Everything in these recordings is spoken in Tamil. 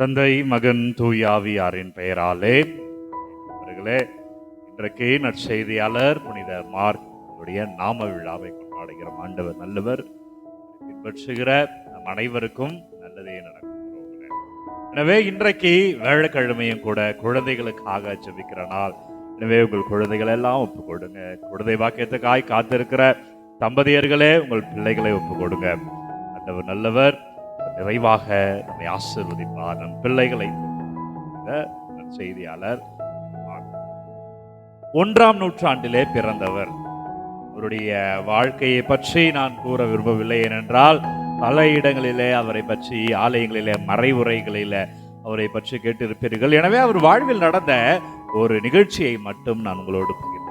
தந்தை மகன் தூயாவியாரின் பெயராலே. அவர்களே இன்றைக்கு நற்செய்தியாளர் புனித மார்க் உடைய நாம விழாவை கொண்டாடுகிற ஆண்டவர் நல்லவர். பின்பற்றுகிற நம் அனைவருக்கும் நல்லதே நடக்கும் எனவே இன்றைக்கு வேலைக்கிழமையும் கூட குழந்தைகளுக்காக ஜெபிக்கிற நாள். எனவே உங்கள் குழந்தைகள் எல்லாம் ஒப்பு கொடுங்க. குழந்தை வாக்கியத்துக்காய் காத்திருக்கிற தம்பதியர்களே உங்கள் பிள்ளைகளை ஒப்பு கொடுங்க. ஆண்டவர் நல்லவர். நிறைவாக நம்மை ஆசிர்வதிப்பார். நம் பிள்ளைகளை செய்தியாளர் ஒன்றாம் நூற்றாண்டிலே பிறந்தவர். அவருடைய வாழ்க்கையை பற்றி நான் கூற விரும்பவில்லை ஏனென்றால் பல இடங்களிலே அவரை பற்றி ஆலயங்களிலே மறைவுரைகளிலே அவரை பற்றி கேட்டிருப்பீர்கள். எனவே அவர் வாழ்வில் நடந்த ஒரு நிகழ்ச்சியை மட்டும் நான் உங்களோடு பகிர்ந்து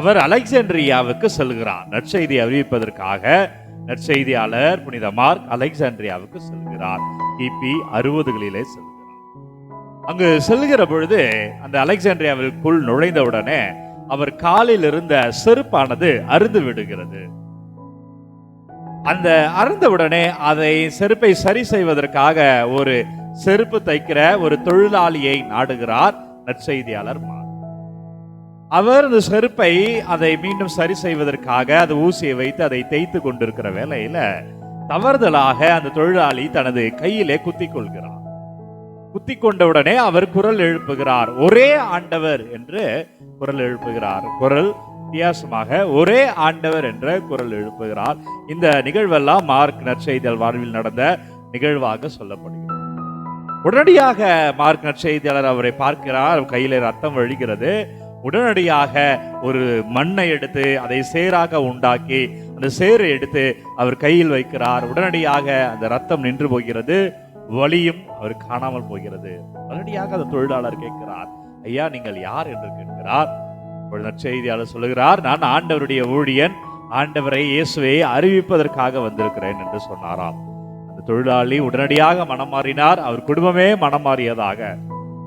அவர் அலெக்சாண்ட்ரியாவுக்கு செல்கிறார். நற்செய்தி அறிவிப்பதற்காக நற்செய்தியாளர் புனித மார்க் அலெக்சாண்ட்ரியாவுக்கு செல்கிறார். கிபி அறுபதுகளிலே செல்கிறார். அங்கு செல்கிற பொழுது அந்த அலெக்சாண்ட்ரியாவிற்குள் நுழைந்தவுடனே அவர் காலில் இருந்த செருப்பானது அருந்து விடுகிறது. அந்த அருந்தவுடனே அதை செருப்பை சரி செய்வதற்காக ஒரு செருப்பு தைக்கிற ஒரு தொழிலாளியை நாடுகிறார் நற்செய்தியாளர் மார்க். அவர் இந்த செருப்பை அதை மீண்டும் சரி செய்வதற்காக அது ஊசியை வைத்து அதை தேய்த்து கொண்டிருக்கிற வேலையில தவறுதலாக அந்த தொழிலாளி தனது கையிலே குத்தி கொள்கிறார் குத்தி கொண்டவுடனே அவர் குரல் எழுப்புகிறார் ஒரே ஆண்டவர் என்று குரல் எழுப்புகிறார். குரல் வித்தியாசமாக ஒரே ஆண்டவர் என்ற குரல் எழுப்புகிறார். இந்த நிகழ்வெல்லாம் மார்க் நற்செய்தியால் வாழ்வில் நடந்த நிகழ்வாக சொல்லப்படுகிறது. உடனடியாக மார்க் நற்செய்தியாளர் அவரை பார்க்கிறார். கையில ரத்தம் வழிகிறது. உடனடியாக ஒரு மண்ணை எடுத்து அதை சேராக உண்டாக்கி அந்த சேரை எடுத்து அவர் கையில் வைக்கிறார். உடனடியாக அந்த ரத்தம் நின்று போகிறது. வலியும் அவர் காணாமல் போகிறது. உடனடியாக அந்த தொழிலாளர் கேட்கிறார் ஐயா நீங்கள் யார் என்று கேட்கிறார்? ஒரு நற்செய்தியாளர் சொல்லுகிறார் நான் ஆண்டவருடைய ஊழியன். ஆண்டவரை இயேசுவை அறிவிப்பதற்காக வந்திருக்கிறேன் என்று சொன்னாராம். அந்த தொழிலாளி உடனடியாக மனம் மாறினார். அவர் குடும்பமே மனம் மாறியதாக.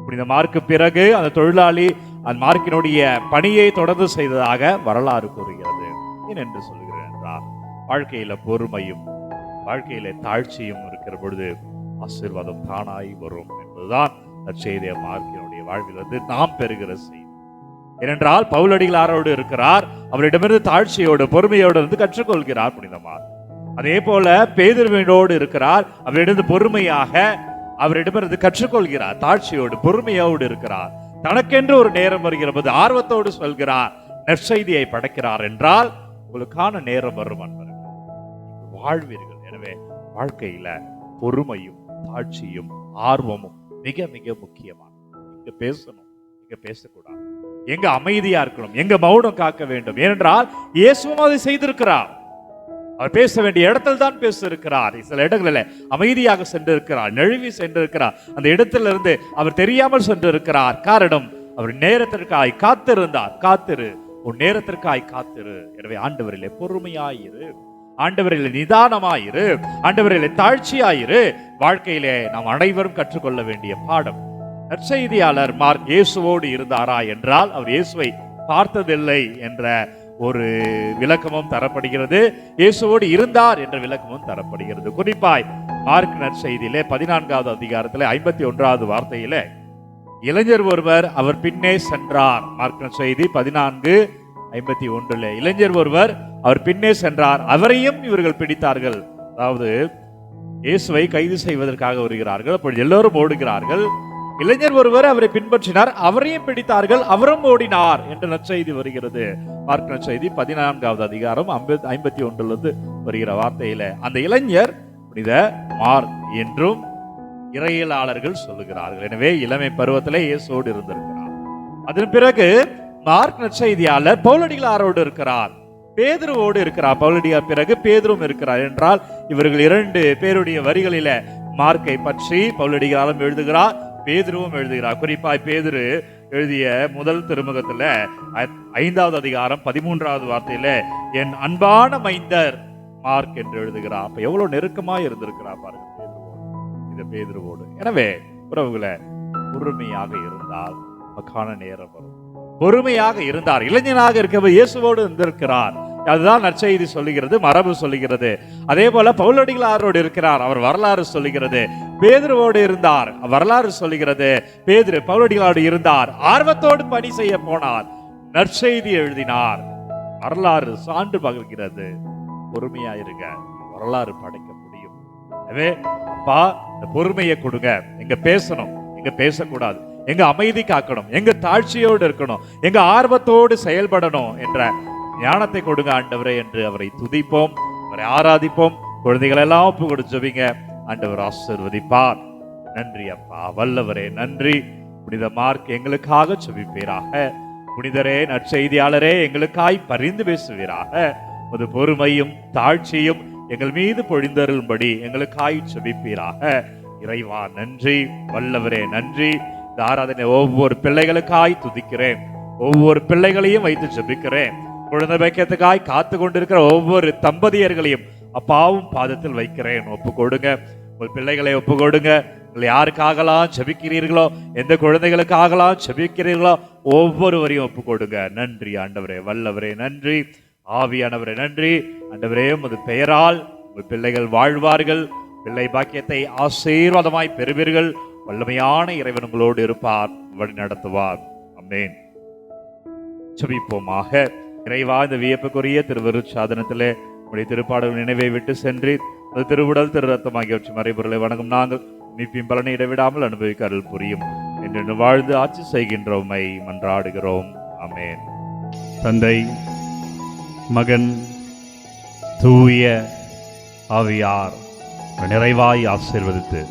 புனித மார்க்கு பிறகு அந்த தொழிலாளி அந்த மார்க்கினுடைய பணியை தொடர்ந்து செய்ததாக வரலாறு கூறுகிறது. ஏன் என்று சொல்கிறேன் என்றால் வாழ்க்கையில பொறுமையும் வாழ்க்கையில தாழ்ச்சியும் இருக்கிற பொழுது ஆசீர்வாதம் தானாய் வரும் என்பதுதான் நற்செய்திய மார்க்கினுடைய வாழ்வில் வந்து நாம் பெறுகிற செய்தி. ஏனென்றால் பவுலடிகளாரோடு இருக்கிறார். அவரிடமிருந்து தாழ்ச்சியோடு பொறுமையோடு இருந்து கற்றுக்கொள்கிறார் புனிதமார். அதே போல பேதுருவினோடு இருக்கிறார். அவரிடந்து பொறுமையாக அவரிடமிருந்து கற்றுக்கொள்கிறார். தாழ்ச்சியோடு பொறுமையோடு இருக்கிறார். தனக்கென்று ஒரு நேரம் வருகிற போது ஆர்வத்தோடு சொல்கிறார் நற்செய்தியை படைக்கிறார் என்றால் உங்களுக்கான நேரம் வரும் வாழ்வீர்கள். எனவே வாழ்க்கையில பொறுமையும் தாழ்ச்சியும் ஆர்வமும் மிக மிக முக்கியமான இங்க பேசணும் இங்க பேசக்கூடாது. எங்க அமைதியா இருக்கணும் எங்க மௌனம் காக்க வேண்டும்? ஏனென்றால் இயேசுவும் அதை செய்திருக்கிறார். அவர் பேச வேண்டிய இடத்தில் தான் பேச இருக்கிறார் சில இடங்களில் அமைதியாக சென்றிருக்கிறார் நழுவி சென்றிருக்கிறார். அந்த இடத்திலிருந்து அவர் தெரியாமல் சென்றிருக்கிறார். காரணம் அவர் நேரத்திற்காய் காத்திருந்தார். காத்திரு உன் நேரத்திற்காய் காத்திரு. எனவே ஆண்டவரிலே பொறுமையாயிரு. ஆண்டவரிலே நிதானமாயிரு. ஆண்டவரிலே தாழ்ச்சியாயிரு. வாழ்க்கையிலே நாம் அனைவரும் கற்றுக்கொள்ள வேண்டிய பாடம். நற்செய்தியாளர் மார்க் இயேசுவோடு இருந்தாரா என்றால் அவர் இயேசுவை பார்த்ததில்லை என்ற ஒரு விளக்கமும் தரப்படுகிறது. இயேசுவோடு இருந்தார் என்ற விளக்கமும் தரப்படுகிறது. குறிப்பாய் மார்க் நற்செய்தியிலே பதினான்காவது அதிகாரத்திலே ஐம்பத்தி ஒன்றாவது வார்த்தையிலே இளைஞர் ஒருவர் அவர் பின்னே சென்றார். மார்க் செய்தி பதினான்கு ஐம்பத்தி ஒன்றுல இளைஞர் ஒருவர் அவர் பின்னே சென்றார் அவரையும் இவர்கள் பிடித்தார்கள். அதாவது இயேசுவை கைது செய்வதற்காக வருகிறார்கள் அப்பொழுது எல்லோரும் ஓடுகிறார்கள். இளைஞர் ஒருவர் அவரை பின்பற்றினார். அவரையும் பிடித்தார்கள் அவரும் ஓடினார் என்ற நற்செய்தி வருகிறது. மார்க் நற்செய்தி பதினான்காவது அதிகாரம் ஐம்பத்தி ஒன்றிலிருந்து வருகிற வார்த்தையில அந்த இளைஞர் புனித மார்க் என்றும் இறையியலாளர்கள் சொல்லுகிறார்கள். எனவே இளமை பருவத்திலே இயேசோடு இருந்திருக்கிறார். அதன் பிறகு மார்க் நற்செய்தியாளர் பௌலடிகளாரோடு இருக்கிறார். பேதுருவோடு இருக்கிறார். பவுலடியார் பிறகு பேதுரும் இருக்கிறார் என்றால் இவர்கள் இரண்டு பேருடைய வரிகளில மார்க்கை பற்றி பவுலடிகளாரும் எழுதுகிறார். பேதுருவும் எழுதுகிறார். குறிப்பாய் பேதுரு எழுதிய முதல் திருமுகத்துல ஐந்தாவது அதிகாரம் பதிமூன்றாவது வார்த்தையில என் அன்பான மைந்தர் மார்க் என்று எழுதுகிறார். அப்ப எவ்வளவு நெருக்கமா இருந்திருக்கிறார் பாருங்க இந்த பேதுருவோடு. எனவே உறவுகளை பொறுமையாக இருந்தால் நமக்கான நேரம் வரும். பொறுமையாக இருந்தார். இளைஞனாக இருக்கவர் இயேசுவோடு இருந்திருக்கிறார். அதுதான் நற்செய்தி சொல்லுகிறது மரபு சொல்லுகிறது. அதே போல பவுலடிகளாரோடு இருக்கிறார். அவர் வரலாறு சொல்லுகிறது. பேதுருவோடு இருந்தார். வரலாறு சொல்லுகிறது பேதுரு பவுலடிகளோடு இருந்தார். ஆர்வத்தோடு பணி செய்ய போனார். நற்செய்தி எழுதினார். வரலாறு சான்று பகிர்கிறது. பொறுமையா இருங்க வரலாறு படைக்க முடியும். எனவே அப்பா இந்த பொறுமையை கொடுங்க. எங்க பேசணும் எங்க பேசக்கூடாது. எங்க அமைதி காக்கணும் எங்க தாழ்ச்சியோடு இருக்கணும் எங்க ஆர்வத்தோடு செயல்படணும் என்ற ஞானத்தை கொடுங்க ஆண்டவரே என்று அவரை துதிப்போம் அவரை ஆராதிப்போம். குழந்தைகள் எல்லாம் ஒப்பு கொடுத்து ஆண்டவர் ஆசிர்வதிப்பார். நன்றி அப்பா வல்லவரே நன்றி. புனித மார்க் எங்களுக்காக செபிப்பீராக புனிதரே நற்செய்தியாளரே எங்களுக்காய் பரிந்து பேசுவீராக. உமது பொறுமையும் தாழ்ச்சியும் எங்கள் மீது பொழிந்தருளும்படி எங்களுக்காய் செபிப்பீராக இறைவா நன்றி. வல்லவரே நன்றி. இந்த ஆராதனை ஒவ்வொரு பிள்ளைகளுக்காய் துதிக்கிறேன். ஒவ்வொரு பிள்ளைகளையும் வைத்து ஜபிக்கிறேன். குழந்தை வைக்கிறதுக்காய் காத்து கொண்டிருக்கிற ஒவ்வொரு தம்பதியர்களையும் அப்பாவும் பாதத்தில் வைக்கிறேன். ஒப்பு கொடுங்க உங்கள் பிள்ளைகளை ஒப்பு கொடுங்க நீங்கள் யாருக்காகலாம் செபிக்கிறீர்களோ எந்த குழந்தைகளுக்காகலாம் செபிக்கிறீர்களோ ஒவ்வொருவரையும் ஒப்பு கொடுங்க நன்றி ஆண்டவரே வல்லவரே நன்றி. ஆவியானவரே நன்றி. ஆண்டவரே உமது பெயரால் உங்கள் பிள்ளைகள் வாழ்வார்கள். பிள்ளை பாக்கியத்தை ஆசீர்வாதமாய் பெறுவீர்கள். வல்லமையான இறைவன் உங்களோடு இருப்பார் வழி நடத்துவார். அம்மேன் செபிப்போமாக. இறைவா இந்த வியப்புக்குரிய திருவரு சாதனத்திலே உடைய திருப்பாடல் நினைவை விட்டு சென்று அது திருவுடல் திரு ரத்தம் ஆகியவற்றை மறைபொருளை வணங்கும் நாங்கள் மீட்பின் பலனை இடைவிடாமல் அனுபவிக்க அருள் புரியும். என்று வாழ்ந்து ஆட்சி செய்கின்றோமை மன்றாடுகிறோம். அமேன் தந்தை மகன் தூய ஆவியார் நிறைவாய் ஆசீர்வதித்து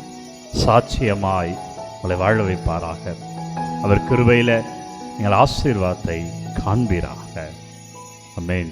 சாட்சியமாய் உங்களை வாழ வைப்பாராக. அவர் கிருபையில நீங்கள் ஆசீர்வாதத்தை காண்பீராக. அமேன்